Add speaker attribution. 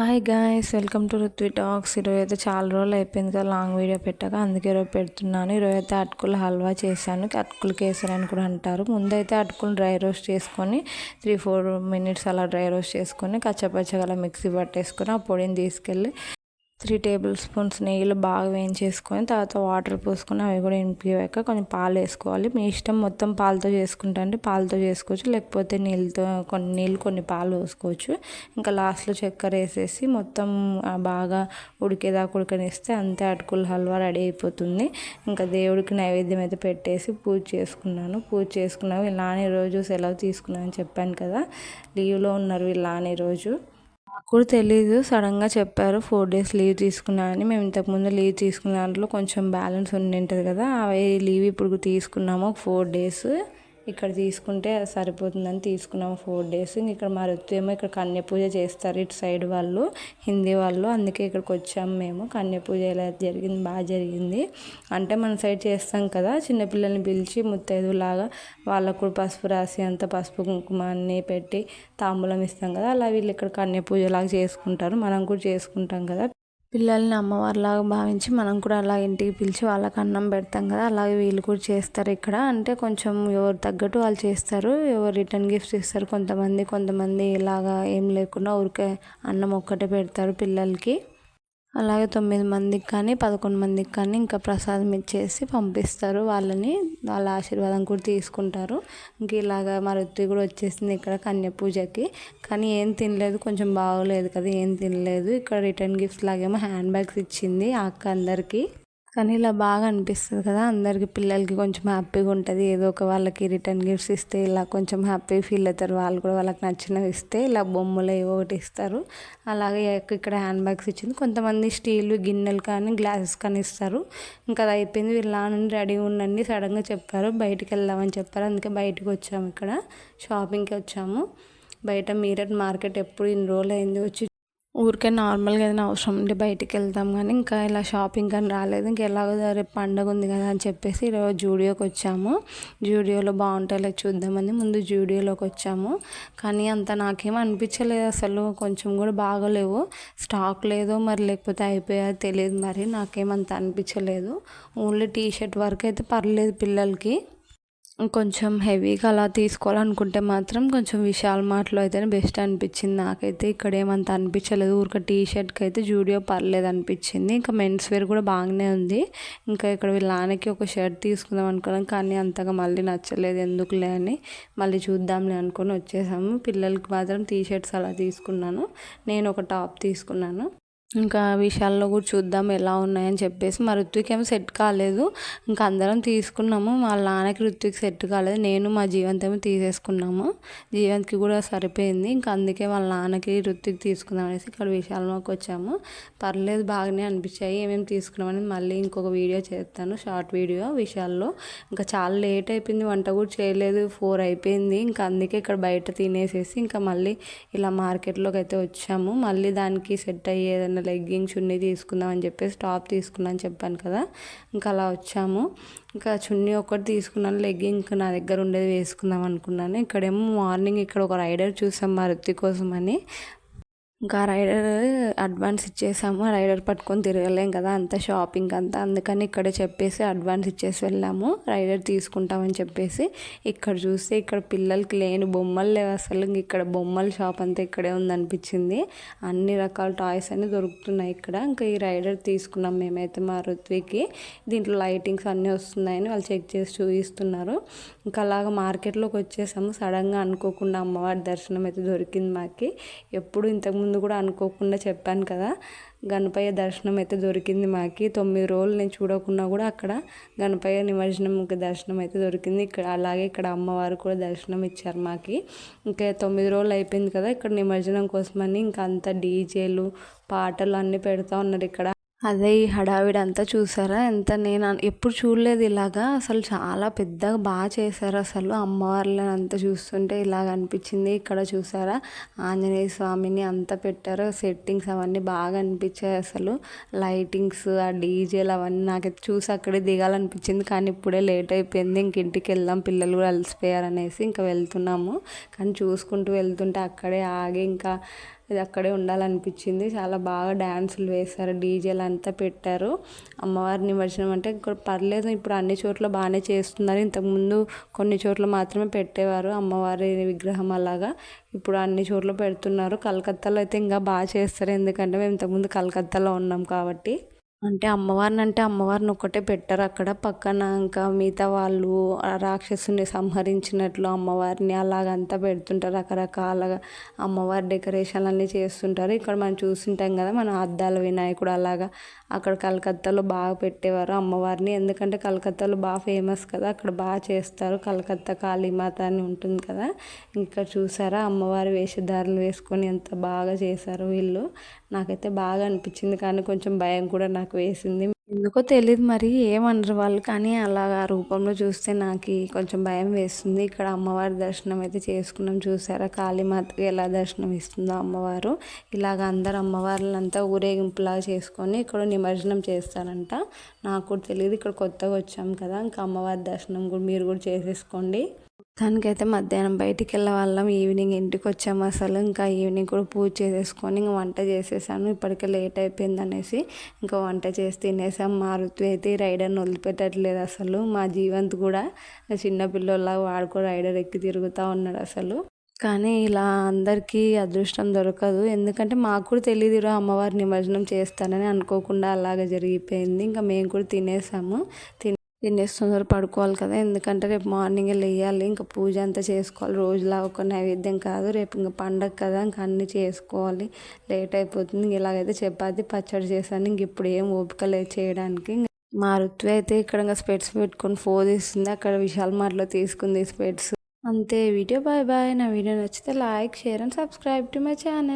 Speaker 1: Hi guys welcome to Ruthvi talks ఈరోజు అయితే చాలా రోజులు అయిపోయింది కదా లాంగ్ వీడియో పెట్టాక. అందుకే ఈరోజు పెడుతున్నాను. ఈరోజు అయితే అటుకులు హల్వా చేశాను. అటుకులు కేసరి అని కూడా అంటారు. ముందైతే అటుకులు డ్రై రోస్ట్ చేసుకొని త్రీ ఫోర్ మినిట్స్ అలా డ్రై రోస్ట్ చేసుకొని కచ్చపచ్చగా అలా మిక్సీ పట్టేసుకొని ఆ పొడిని తీసుకెళ్ళి త్రీ టేబుల్ స్పూన్స్ నెయ్యిలు బాగా వేయించేసుకొని తర్వాత వాటర్ పోసుకొని అవి కూడా ఇంపివాక కొంచెం పాలు వేసుకోవాలి. మీ ఇష్టం మొత్తం పాలతో చేసుకుంటా అంటే పాలతో చేసుకోవచ్చు. లేకపోతే నీళ్ళతో కొన్ని నీళ్ళు కొన్ని పాలు పోసుకోవచ్చు. ఇంకా లాస్ట్లో చక్కెర వేసేసి మొత్తం బాగా ఉడికేదాకా ఉడకనిస్తే అంతే అటుకుల హల్వా రెడీ అయిపోతుంది. ఇంకా దేవుడికి నైవేద్యం అయితే పెట్టేసి పూజ చేసుకున్నాను. పూజ చేసుకున్నాను వీళ్ళ రోజు సెలవు తీసుకున్నాను చెప్పాను కదా. లీవ్లో ఉన్నారు వీళ్ళ రోజు. కూడా తెలీదు. సడన్గా చెప్పారు ఫోర్ డేస్ లీవ్ తీసుకున్నానని. మేము ఇంతకుముందు లీవ్ తీసుకున్న దాంట్లో కొంచెం బ్యాలెన్స్ ఉండి ఉంటుంది కదా అవి లీవ్ ఇప్పుడు తీసుకున్నాము ఫోర్ డేస్. ఇక్కడ తీసుకుంటే సరిపోతుందని తీసుకున్నాము ఫోర్ డేస్. ఇక్కడ మా ఏమో ఇక్కడ కన్య పూజ చేస్తారు ఇటు సైడ్ వాళ్ళు హిందీ వాళ్ళు. అందుకే ఇక్కడికి వచ్చాము మేము. కన్య పూజ ఎలా జరిగింది బాగా జరిగింది. అంటే మన సైడ్ చేస్తాం కదా చిన్నపిల్లల్ని పిలిచి ముత్తైదులాగా వాళ్ళకు పసుపు రాసి అంత పసుపు కుంకుమాన్ని పెట్టి తాంబూలం ఇస్తాం కదా అలా వీళ్ళు ఇక్కడ కన్య పూజలాగా చేసుకుంటారు. మనం కూడా చేసుకుంటాం కదా. పిల్లల్ని అమ్మవారిలాగా భావించి మనం కూడా అలా ఇంటికి పిలిచి వాళ్ళకి అన్నం పెడతాం కదా అలాగే వీళ్ళు కూడా చేస్తారు ఇక్కడ. అంటే కొంచెం ఎవరు తగ్గట్టు వాళ్ళు చేస్తారు ఎవరు రిటర్న్ గిఫ్ట్స్ ఇస్తారు. కొంతమంది కొంతమంది ఇలాగా ఏం లేకుండా ఊరికే అన్నం ఒక్కటే పెడతారు పిల్లలకి. అలాగే తొమ్మిది మందికి కానీ పదకొండు మందికి కానీ ఇంకా ప్రసాదం ఇచ్చేసి పంపిస్తారు. వాళ్ళని వాళ్ళ ఆశీర్వాదం కూడా తీసుకుంటారు. ఇంక ఇలాగా మరొత్తి కూడా వచ్చేసింది ఇక్కడ కన్య పూజకి. కానీ ఏం తినలేదు కొంచెం బాగోలేదు కదా ఏం తినలేదు. ఇక్కడ రిటర్న్ గిఫ్ట్స్ లాగేమో హ్యాండ్ బ్యాగ్స్ ఇచ్చింది ఆ అక్క అందరికీ. కానీ ఇలా బాగా అనిపిస్తుంది కదా అందరికి పిల్లలకి కొంచెం హ్యాపీగా ఉంటుంది. ఏదో ఒక వాళ్ళకి రిటర్న్ గిఫ్ట్స్ ఇస్తే ఇలా కొంచెం హ్యాపీ ఫీల్ అవుతారు. వాళ్ళు కూడా వాళ్ళకి నచ్చినవి ఇస్తే ఇలా బొమ్మలు ఏవో ఒకటి ఇస్తారు. అలాగే ఇక్కడ హ్యాండ్ బ్యాగ్స్ ఇచ్చింది. కొంతమంది స్టీల్ గిన్నెలు కానీ గ్లాసెస్ కానీ ఇస్తారు. ఇంకా అది అయిపోయింది. వీళ్ళు నుండి రెడీ ఉండండి సడన్గా చెప్పారు. బయటికి వెళ్దామని చెప్పారు. అందుకే బయటకు వచ్చాము ఇక్కడ. షాపింగ్కి వచ్చాము. బయట మీరట్ మార్కెట్ ఎప్పుడు ఇన్ని రోజులు అయింది వచ్చి ఊరికే నార్మల్గా ఏదైనా అవసరం ఉంటే బయటికి వెళ్తాం కానీ ఇంకా ఇలా షాపింగ్ అని రాలేదు. ఇంకా ఎలాగో రేపు పండగ ఉంది కదా అని చెప్పేసి ఈరోజు జూడియోకి వచ్చాము. జూడియోలో బాగుంటాయి చూద్దామని ముందు జూడియోలోకి వచ్చాము. కానీ అంత నాకేం అనిపించలేదు అసలు. కొంచెం కూడా బాగోలేవు. స్టాక్ లేదో మరి లేకపోతే అయిపోయా తెలియదు మరి. నాకేమంత అనిపించలేదు. ఓన్లీ టీ షర్ట్ వరకు అయితే పర్లేదు పిల్లలకి. కొంచెం హెవీగా అలా తీసుకోవాలనుకుంటే మాత్రం కొంచెం విశాల్ మార్ట్లో అయితేనే బెస్ట్ అనిపించింది. నాకైతే ఇక్కడ ఏమంత అనిపించలేదు. ఊరిక టీ షర్ట్కి అయితే జూడియో పర్లేదు అనిపించింది. ఇంకా మెన్స్ వేర్ కూడా బాగానే ఉంది. ఇంకా ఇక్కడ వీళ్ళ నాన్నకి ఒక షర్ట్ తీసుకుందాం అనుకున్నాం కానీ అంతగా మళ్ళీ నచ్చలేదు. ఎందుకులే అని మళ్ళీ చూద్దాంలే అనుకొని వచ్చేసాము. పిల్లలకి మాత్రం టీ షర్ట్స్ అలా తీసుకున్నాను. నేను ఒక టాప్ తీసుకున్నాను. ఇంకా విషయాల్లో కూడా చూద్దాం ఎలా ఉన్నాయని చెప్పేసి. మా ఋత్విక్ ఏమో సెట్ కాలేదు. ఇంకా అందరం తీసుకున్నాము. వాళ్ళ నాన్నకి ఋత్విక్ సెట్ కాలేదు. నేను మా జీవంత్ ఏమో తీసేసుకున్నాము. జీవంత్కి కూడా సరిపోయింది. ఇంకా అందుకే వాళ్ళ నాన్నకి ఋత్విక్ తీసుకుందాం అనేసి ఇక్కడ విశాల్లోకి వచ్చాము. పర్లేదు బాగానే అనిపించాయి. ఏమేమి తీసుకున్నామని మళ్ళీ ఇంకొక వీడియో చేస్తాను. షార్ట్ వీడియో విషయాల్లో. ఇంకా చాలా లేట్ అయిపోయింది. వంట కూడా చేయలేదు. ఫోర్ అయిపోయింది. ఇంకా అందుకే ఇక్కడ బయట తినేసేసి ఇంకా మళ్ళీ ఇలా మార్కెట్లోకి అయితే వచ్చాము. మళ్ళీ దానికి సెట్ అయ్యేదన్న లెగ్గింగ్ చున్నీ తీసుకుందాం అని చెప్పేసి టాప్ తీసుకున్నాను చెప్పాను కదా. ఇంకా అలా వచ్చాము. ఇంకా చున్నీ ఒకటి తీసుకున్నాను. లెగ్గింగ్ నా దగ్గర ఉండేది వేసుకుందాం అనుకున్నాను. ఇక్కడేమో మార్నింగ్ ఇక్కడ ఒక రైడర్ చూసాం మా వృత్తి కోసం అని. ఇంకా రైడర్ అడ్వాన్స్ ఇచ్చేసాము. రైడర్ పట్టుకొని తిరగలేం కదా అంత షాపింగ్ అంతా. అందుకని ఇక్కడ చెప్పేసి అడ్వాన్స్ ఇచ్చేసి వెళ్ళాము. రైడర్ తీసుకుంటామని చెప్పేసి ఇక్కడ చూస్తే ఇక్కడ పిల్లలకి లేని బొమ్మలు లేవు అసలు. ఇక్కడ బొమ్మల షాప్ అంతా ఇక్కడే ఉందనిపించింది. అన్ని రకాల టాయ్స్ అన్ని దొరుకుతున్నాయి ఇక్కడ. ఇంకా ఈ రైడర్ తీసుకున్నాం మేమైతే మా రుత్వికి. దీంట్లో లైటింగ్స్ అన్నీ వస్తున్నాయని వాళ్ళు చెక్ చేసి చూపిస్తున్నారు. ఇంకా అలాగ మార్కెట్లోకి వచ్చేసాము. సడన్గా అనుకోకుండా అమ్మవారి దర్శనం అయితే దొరికింది మాకి. ఎప్పుడు ఇంతకుముందు ముందు కూడా అనుకోకుండా చెప్పాను కదా గణపయ్య దర్శనం అయితే దొరికింది మాకి. తొమ్మిది రోజులు నేను చూడకుండా కూడా అక్కడ గణపయ్య నిమజ్జనం దర్శనం అయితే దొరికింది. ఇక్కడ అలాగే ఇక్కడ అమ్మవారు కూడా దర్శనం ఇచ్చారు మాకి. ఇంకా తొమ్మిది రోజులు అయిపోయింది కదా ఇక్కడ నిమజ్జనం కోసమని ఇంకా అంత డీజేలు పాటలు అన్నీ పెడతా ఉన్నారు ఇక్కడ. అదే ఈ హడావిడి అంతా చూసారా? ఎంత నేను ఎప్పుడు చూడలేదు ఇలాగా. అసలు చాలా పెద్దగా బాగా చేశారు అసలు అమ్మవార్లను అంతా చూస్తుంటే ఇలాగ అనిపించింది. ఇక్కడ చూసారా? ఆంజనేయ స్వామిని అంతా పెట్టారు. సెట్టింగ్స్ అవన్నీ బాగా అనిపించాయి అసలు. లైటింగ్స్ ఆ డీజేలు అవన్నీ నాకు చూసి అక్కడే దిగాలనిపించింది. కానీ ఇప్పుడే లేట్ అయిపోయింది. ఇంక ఇంటికి వెళ్దాం. పిల్లలు కూడా అలసిపోయారు అనేసి ఇంకా వెళ్తున్నాము. కానీ చూసుకుంటూ వెళ్తుంటే అక్కడే ఆగి ఇంకా
Speaker 2: ఇది అక్కడే ఉండాలనిపించింది. చాలా బాగా డ్యాన్సులు వేశారు. డీజేలు అంతా పెట్టారు. అమ్మవారి నిమజ్జనం అంటే ఇక్కడ పర్లేదు ఇప్పుడు అన్ని చోట్ల బాగానే చేస్తున్నారు. ఇంతకుముందు కొన్ని చోట్ల మాత్రమే పెట్టేవారు అమ్మవారి విగ్రహం అలాగా. ఇప్పుడు అన్ని చోట్ల పెడుతున్నారు. కలకత్తాలో అయితే ఇంకా బాగా చేస్తారు. ఎందుకంటే మేము ఇంతకుముందు కలకత్తాలో ఉన్నాం కాబట్టి. అంటే అమ్మవారిని అంటే అమ్మవారిని ఒక్కటే పెట్టారు. అక్కడ పక్కన ఇంకా మిగతా వాళ్ళు రాక్షసుని సంహరించినట్లు అమ్మవారిని అలాగంతా పెడుతుంటారు. రకరకాలుగా అమ్మవారి డెకరేషన్ అన్నీ చేస్తుంటారు. ఇక్కడ మనం చూస్తుంటాం కదా మన అద్దాల వినాయకుడు అలాగా అక్కడ కలకత్తాలో బాగా పెట్టేవారు అమ్మవారిని. ఎందుకంటే కలకత్తాలో బాగా ఫేమస్ కదా అక్కడ బాగా చేస్తారు. కలకత్తా కాళీమాత అని ఉంటుంది కదా ఇంకా చూసారా? అమ్మవారి వేషధారలు వేసుకొని ఎంత బాగా చేశారు వీళ్ళు. నాకైతే బాగా అనిపించింది కానీ కొంచెం భయం కూడా నాకు. వేసింది. ఎందుకో తెలియదు మరి ఏమనరు వాళ్ళు. కానీ అలాగా రూపంలో చూస్తే నాకు కొంచెం భయం వేస్తుంది. ఇక్కడ అమ్మవారి దర్శనం అయితే చేసుకున్నాం. చూసారా? కాళీమాతకి ఎలా దర్శనం ఇస్తుందో అమ్మవారు. ఇలాగ అందరు అమ్మవార్లంతా ఊరేగింపులాగా చేసుకొని ఇక్కడ నిమజ్జనం చేస్తారంట. నాకు కూడా తెలియదు ఇక్కడ కొత్తగా వచ్చాం కదా. ఇంకా అమ్మవారి దర్శనం కూడా మీరు కూడా చేసేసుకోండి. దానికైతే మధ్యాహ్నం బయటికి వెళ్ళే వాళ్ళం. ఈవినింగ్ ఇంటికి వచ్చాము అసలు. ఇంకా ఈవినింగ్ కూడా పూజ చేసేసుకొని ఇంకా వంట చేసేసాను. ఇప్పటికే లేట్ అయిపోయింది అనేసి ఇంకా వంట చేసి తినేసాం. మా అయితే రైడర్ని వదిలిపెట్టట్లేదు అసలు. మా జీవంత్ కూడా చిన్నపిల్లలాగా వాడుకో రైడర్ ఎక్కి తిరుగుతూ ఉన్నాడు అసలు. కానీ ఇలా అందరికీ అదృష్టం దొరకదు. ఎందుకంటే మాకు కూడా తెలియదురా అమ్మవారి నిమజ్జనం చేస్తానని అనుకోకుండా అలాగ జరిగిపోయింది. ఇంకా మేము కూడా తినేసాము. తిని తినేసి తొందర పడుకోవాలి కదా. ఎందుకంటే రేపు మార్నింగే లేయాలి. ఇంకా పూజ అంతా చేసుకోవాలి. రోజులా ఒక నైవేద్యం కాదు. రేపు ఇంకా పండగ కదా. ఇంకా అన్నీ చేసుకోవాలి. లేట్ అయిపోతుంది. ఇలాగైతే చపాతి పచ్చడి చేశాను. ఇంక ఇప్పుడు ఏం ఓపిక లేదు చేయడానికి. మా అయితే ఇక్కడ ఇంకా స్పెట్స్ పెట్టుకొని ఫోన్ తీస్తుంది అక్కడ విశాల్ మార్ట్లో తీసుకుంది స్పెట్స్. అంతే. Video bye bye. నా వీడియో నచ్చితే like share and subscribe to my channel.